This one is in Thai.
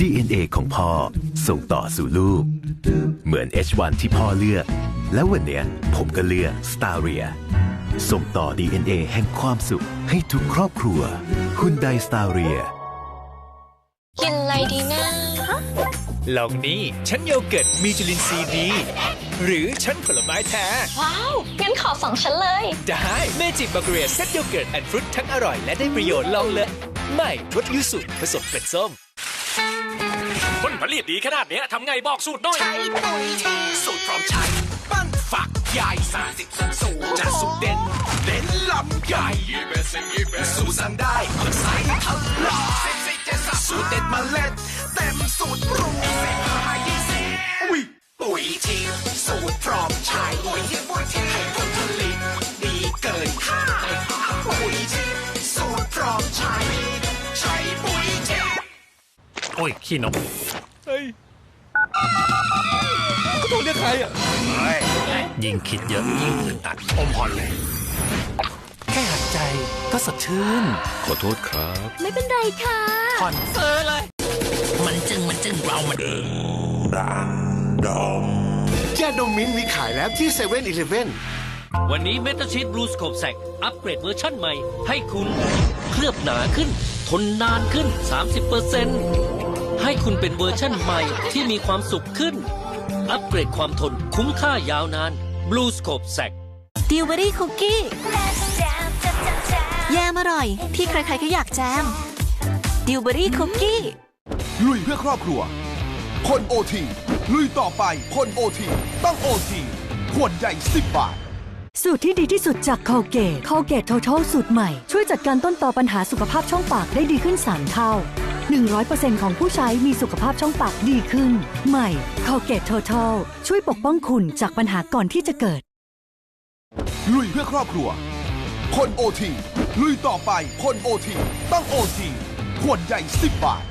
DNA ของพ่อส่งต่อสู่ลูก เหมือน H1 ที่พ่อเลือก แล้ววันเนี้ยผมก็เลือก s t a r i a ส่งต่อ DNA แห่งความสุขให้ทุกครอบครัวคุณไดสตาเรียกินอะไรดีนะลองนี้ฉันโยเกิร์ตมีจุลินทรีย์ดี หรือฉันผลไม้แท้ ว้าว งั้นขอสองชั้นเลย ได้เมจิบักเรียเซตโยเกิร์ตแอนด์ฟรุตทั้งอร่อยและได้ประโยชน์ลองเลย ใหม่รสยูสุผสมเกล็ดส้ม ผลผลิตดีขนาดเนี้ยทำไงบอกสูตรหน่อย ใช้ปุ๋ยทีสูตรพร้อมใช้ปั้นฝักใหญ่สามสิบสัดสูงจะสูตรเด่นเด่นลำใหญ่ยี่เบสยี่เบสสูตรสั่งได้เพื่อใส่ทลายสิบสี่เจ็ดสามสูตรเด็ดเมล็ดเต็มสูตรปรุง โอ้ย ขี้นกยิ่งคิดเยอะยิ่งอึดอัดอมพรเลย แค่หัดใจก็สดชื่น ขอโทษครับ ไม่เป็นไรค่ะผ่อนเฟอร์เลย มันจึงมันจึงเรามันยาดมมิ้นท์มีขายแล้วที่เซเว่นอีเลฟเว่นวันนี้เมตาชีตบลูสโคปแซกอัปเกรดเวอร์ชั่นใหม่ ให้คุณเคลือบหนาขึ้น ทนนานขึ้น 30% ให้คุณเป็นเวอร์ชั่นใหม่ที่มีความสุขขึ้น อัปเกรดความทนคุ้มค่ายาวนานบลูสโคปแซกดิวเบอรี่คุกกี้แยมอร่อย ที่ใครๆก็อยากแจมดิวเบอรี่คุกกี้ลุยเพื่อครอบครัวคนโอทีลุยต่อไปคนโอทีต้องโอทีขวดใหญ่10บาท สูตรที่ดีที่สุดจาก Colgate Colgate Total สูตรใหม่ ช่วยจัดการต้นต่อปัญหาสุขภาพช่องปากได้ดีขึ้น 3 เท่า 100%ของผู้ใช้มีสุขภาพช่องปากดีขึ้น ใหม่ Colgate Total ช่วยปกป้องคุณจากปัญหาก่อนที่จะเกิด ลุยเพื่อครอบครัว คนโอทีลุยต่อไปคนโอทีต้องโอทีขวดใหญ่ 10 บาท